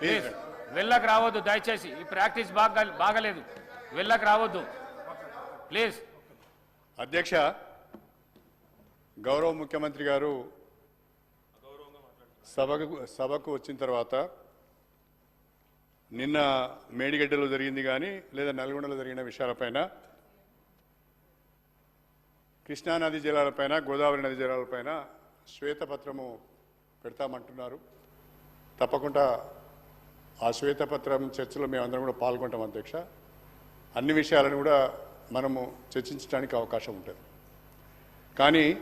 Please వెళ్ళకు రావద్దు దయచేసి. ఈ ప్రాక్టీస్ బాగా బాగలేదు. వెళ్ళకు రావద్దు. ప్లీజ్ అధ్యక్ష గౌరవ ముఖ్యమంత్రి గారు సభకు సభకు వచ్చిన తర్వాత నిన్న మేడిగడ్డలో జరిగింది కానీ లేదా నల్గొండలో జరిగిన విషయాలపైన కృష్ణానది జలాలపైన గోదావరి నది జలాలపైన శ్వేతపత్రము పెడతామంటున్నారు. తప్పకుండా ఆ శ్వేతపత్రం చర్చలో మేమందరం కూడా పాల్గొంటాం అధ్యక్ష. అన్ని విషయాలను కూడా మనము చర్చించడానికి అవకాశం ఉంటుంది. కానీ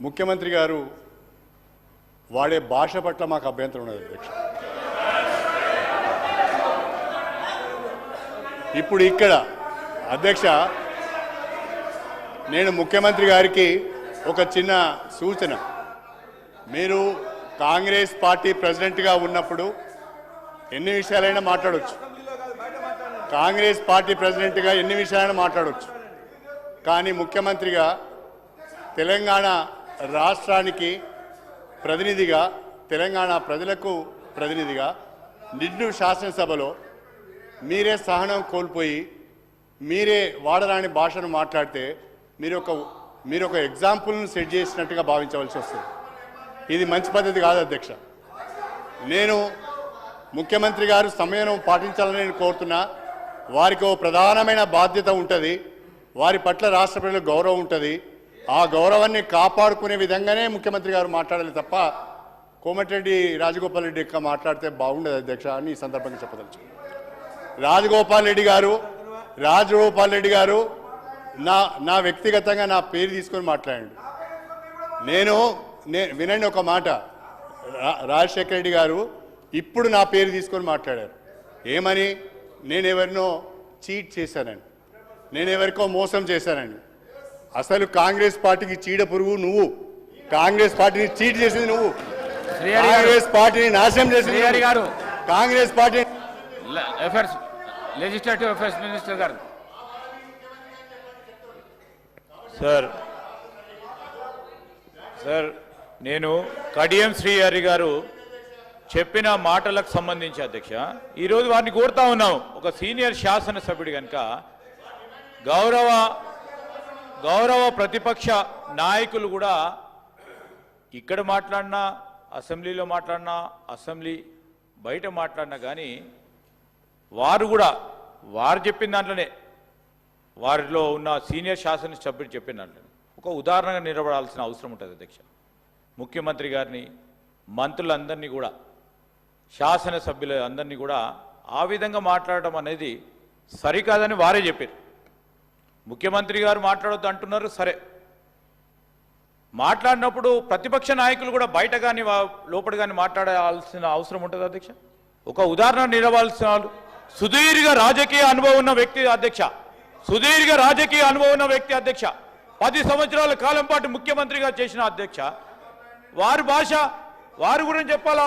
ముఖ్యమంత్రి గారు వాడే భాష పట్ల మాకు అభ్యంతరం ఉన్నది అధ్యక్ష. ఇప్పుడు ఇక్కడ అధ్యక్ష నేను ముఖ్యమంత్రి గారికి ఒక చిన్న సూచన. మీరు కాంగ్రెస్ పార్టీ ప్రెసిడెంట్గా ఉన్నప్పుడు ఎన్ని విషయాలైనా మాట్లాడవచ్చు కాంగ్రెస్ పార్టీ ప్రెసిడెంట్గా ఎన్ని విషయాలైనా మాట్లాడవచ్చు కానీ ముఖ్యమంత్రిగా తెలంగాణ రాష్ట్రానికి ప్రతినిధిగా తెలంగాణ ప్రజలకు ప్రతినిధిగా నిండు శాసనసభలో మీరే సహనం కోల్పోయి మీరే వాడరాని భాషను మాట్లాడితే మీరు ఒక మీరు ఒక ఎగ్జాంపుల్ను సెట్ చేసినట్టుగా భావించవలసి వస్తుంది. ఇది మంచి పద్ధతి కాదు అధ్యక్ష. నేను ముఖ్యమంత్రి గారు సమయం పాటించాలని నేను కోరుతున్నా. వారికి ఓ ప్రధానమైన బాధ్యత ఉంటుంది. వారి పట్ల రాష్ట్ర ప్రజలకు గౌరవం ఉంటుంది. ఆ గౌరవాన్ని కాపాడుకునే విధంగానే ముఖ్యమంత్రి గారు మాట్లాడాలి తప్ప కోమటిరెడ్డి రాజగోపాల్ రెడ్డి యొక్క మాట్లాడితే బాగుండదు అధ్యక్ష అని ఈ సందర్భంగా చెప్పదలుచు రాజగోపాల్ రెడ్డి గారు రాజగోపాల్ రెడ్డి గారు నా నా వ్యక్తిగతంగా నా పేరు తీసుకొని మాట్లాడండి. నేను నే వినండి ఒక మాట. రా- రాజశేఖర రెడ్డి గారు ఇప్పుడు నా పేరు తీసుకొని మాట్లాడారు. ఏమని? నేను ఎవరినో చీట్ చేశానని. నేను ఎవరికో మోసం చేశానని. అసలు కాంగ్రెస్ పార్టీకి చీడ పురుగు నువ్వు. కాంగ్రెస్ పార్టీని చీట్ చేసింది నువ్వు. కాంగ్రెస్ పార్టీని నాశనం చేసింది. గారు. Congress party affairs legislative affairs minister గారు. సార్. సార్. నేను కడియం శ్రీహరి గారు చెప్పిన మాటలకు సంబంధించి అధ్యక్ష ఈరోజు వారిని కోరుతా ఉన్నాం. ఒక సీనియర్ శాసనసభ్యుడు కనుక గౌరవ గౌరవ ప్రతిపక్ష నాయకులు కూడా ఇక్కడ మాట్లాడినా అసెంబ్లీలో మాట్లాడినా అసెంబ్లీ బయట మాట్లాడినా కానీ వారు కూడా వారు చెప్పిన దాంట్లోనే వారిలో ఉన్న సీనియర్ శాసనసభ్యుడు చెప్పిన దాంట్లోనే. ఒక ఉదాహరణగా నిలబడాల్సిన అవసరం ఉంటుంది అధ్యక్ష. ముఖ్యమంత్రి గారిని మంత్రులందరినీ కూడా శాసనసభ్యులు అందరినీ కూడా ఆ విధంగా మాట్లాడటం అనేది సరికాదని వారే చెప్పారు. ముఖ్యమంత్రి గారు మాట్లాడొద్దు అంటున్నారు సరే. మాట్లాడినప్పుడు ప్రతిపక్ష నాయకులు కూడా బయట కానీ లోపల కానీ మాట్లాడాల్సిన అవసరం ఉంటుంది అధ్యక్ష? ఒక ఉదాహరణ నిలవాల్సిన వాళ్ళు. సుదీర్ఘ రాజకీయ అనుభవం ఉన్న వ్యక్తి అధ్యక్ష. సుదీర్ఘ రాజకీయ అనుభవం ఉన్న వ్యక్తి అధ్యక్ష. పది సంవత్సరాల కాలం పాటు ముఖ్యమంత్రిగా చేసిన అధ్యక్ష. వారి భాష వారి గురించి చెప్పాలా?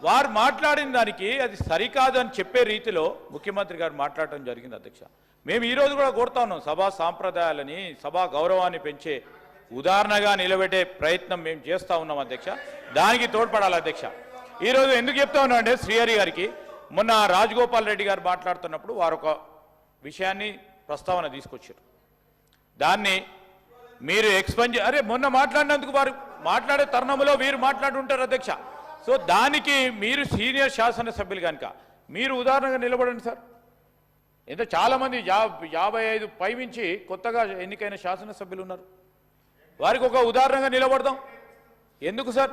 వారు మాట్లాడిన దానికి అది సరికాదు అని చెప్పే రీతిలో ముఖ్యమంత్రి గారు మాట్లాడటం జరిగింది అధ్యక్ష. మేము ఈరోజు కూడా కోరుతా ఉన్నాం సభా సాంప్రదాయాలని సభా గౌరవాన్ని పెంచే ఉదాహరణగా నిలబెట్టే ప్రయత్నం మేము చేస్తా ఉన్నాం అధ్యక్ష. దానికి తోడ్పడాలి అధ్యక్ష. ఈ రోజు ఎందుకు చెప్తా ఉన్నాం అంటే శ్రీహరి గారికి మొన్న రాజగోపాల్ రెడ్డి గారు మాట్లాడుతున్నప్పుడు వారు ఒక విషయాన్ని ప్రస్తావన తీసుకొచ్చారు. దాన్ని మీరు ఎక్స్పెంజ్ అరే మొన్న మాట్లాడినందుకు వారు మాట్లాడే తరుణంలో వీరు మాట్లాడుంటారు అధ్యక్ష. సో దానికి మీరు సీనియర్ శాసనసభ్యులు కనుక మీరు ఉదాహరణగా నిలబడండి సార్. ఎంతో చాలామంది యా యాభై ఐదు పైమించి కొత్తగా ఎన్నికైన శాసనసభ్యులు ఉన్నారు. వారికి ఒక ఉదాహరణగా నిలబడదాం. ఎందుకు సార్?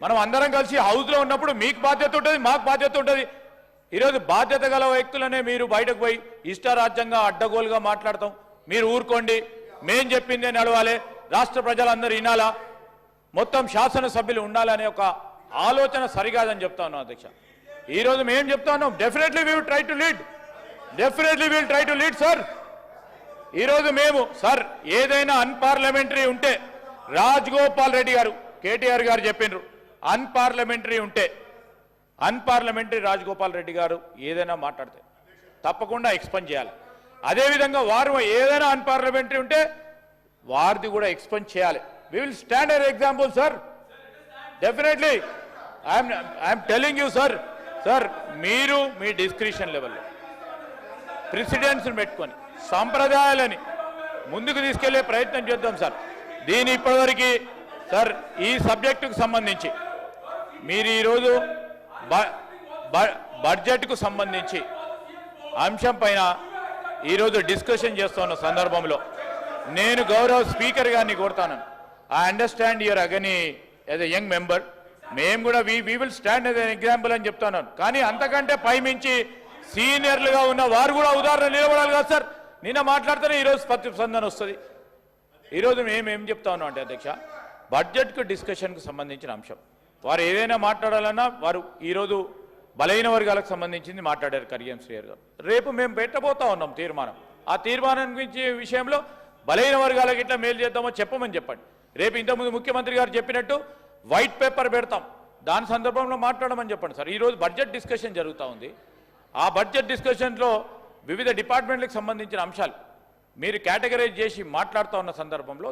మనం అందరం కలిసి హౌస్లో ఉన్నప్పుడు మీకు బాధ్యత ఉంటుంది మాకు బాధ్యత ఉంటుంది. ఈరోజు బాధ్యత గల వ్యక్తులనే మీరు బయటకు పోయి ఇష్టారాజ్యంగా అడ్డగోలుగా మాట్లాడతాం. మీరు ఊరుకోండి. మేం చెప్పిందే నడవాలి. రాష్ట్ర ప్రజలందరూ వినాలా? మొత్తం శాసనసభ్యులు ఉండాలనే ఒక ఆలోచన సరికాదని చెప్తా ఉన్నాం అధ్యక్ష. ఈరోజు మేము చెప్తా ఉన్నాం definitely we try to lead definitely will try to lead sir ఈరోజు మేము సార్ ఏదైనా అన్పార్లమెంటరీ ఉంటే రాజగోపాల్ రెడ్డి గారు కేటీఆర్ గారు చెప్పిండ్రు అన్పార్లమెంటరీ ఉంటే అన్పార్లమెంటరీ రాజగోపాల్ రెడ్డి గారు ఏదైనా మాట్లాడితే తప్పకుండా ఎక్స్పెండ్ చేయాలి. అదేవిధంగా వారు ఏదైనా అన్పార్లమెంటరీ ఉంటే వారిది కూడా ఎక్స్పెండ్ చేయాలి. We will stand er example sir definitely I'm I'm telling you sir sir మీరు మీ డిస్క్రిప్షన్ లెవెల్లో ప్రెసిడెంట్స్ని పెట్టుకొని సాంప్రదాయాలని ముందుకు తీసుకెళ్ళే ప్రయత్నం చేద్దాం సార్ దీని ఇప్పటివరకు సార్ ఈ సబ్జెక్టుకు సంబంధించి మీరు ఈరోజు బ- బ- బడ్జెట్కు సంబంధించి అంశం పైన ఈరోజు డిస్కషన్ చేస్తున్న సందర్భంలో నేను గౌరవ స్పీకర్ గారిని కోరుతాను. I understand your agony as a young member మేము కూడా we we will stand as an example అని చెప్తాను కానీ అంతకంటే పైమించి సీనియర్లుగా ఉన్న వారు కూడా ఉదాహరణ నిలబడాలి కదా సార్. నిన్న మాట్లాడితేనే ఈరోజు ప్రతిస్పందన వస్తుంది. ఈరోజు మేము ఏం చెప్తా ఉన్నాం అంటే అధ్యక్ష బడ్జెట్కు డిస్కషన్కు సంబంధించిన అంశం. వారు ఏదైనా మాట్లాడాలన్నా వారు ఈరోజు బలహీన వర్గాలకు సంబంధించింది మాట్లాడారు కడియం శ్రీయర్ గారు. రేపు మేము పెట్టబోతా ఉన్నాం తీర్మానం. ఆ తీర్మానం గురించి విషయంలో బలహీన వర్గాలకు ఇట్లా మేలు చేద్దామో చెప్పమని చెప్పండి. రేపు ఇంతకుముందు ముఖ్యమంత్రి గారు చెప్పినట్టు వైట్ పేపర్ పెడతాం. దాని సందర్భంలో మాట్లాడమని చెప్పండి సార్. ఈరోజు బడ్జెట్ డిస్కషన్ జరుగుతూ ఉంది. ఆ బడ్జెట్ డిస్కషన్లో వివిధ డిపార్ట్మెంట్లకు సంబంధించిన అంశాలు మీరు కేటగరైజ్ చేసి మాట్లాడుతూ ఉన్న సందర్భంలో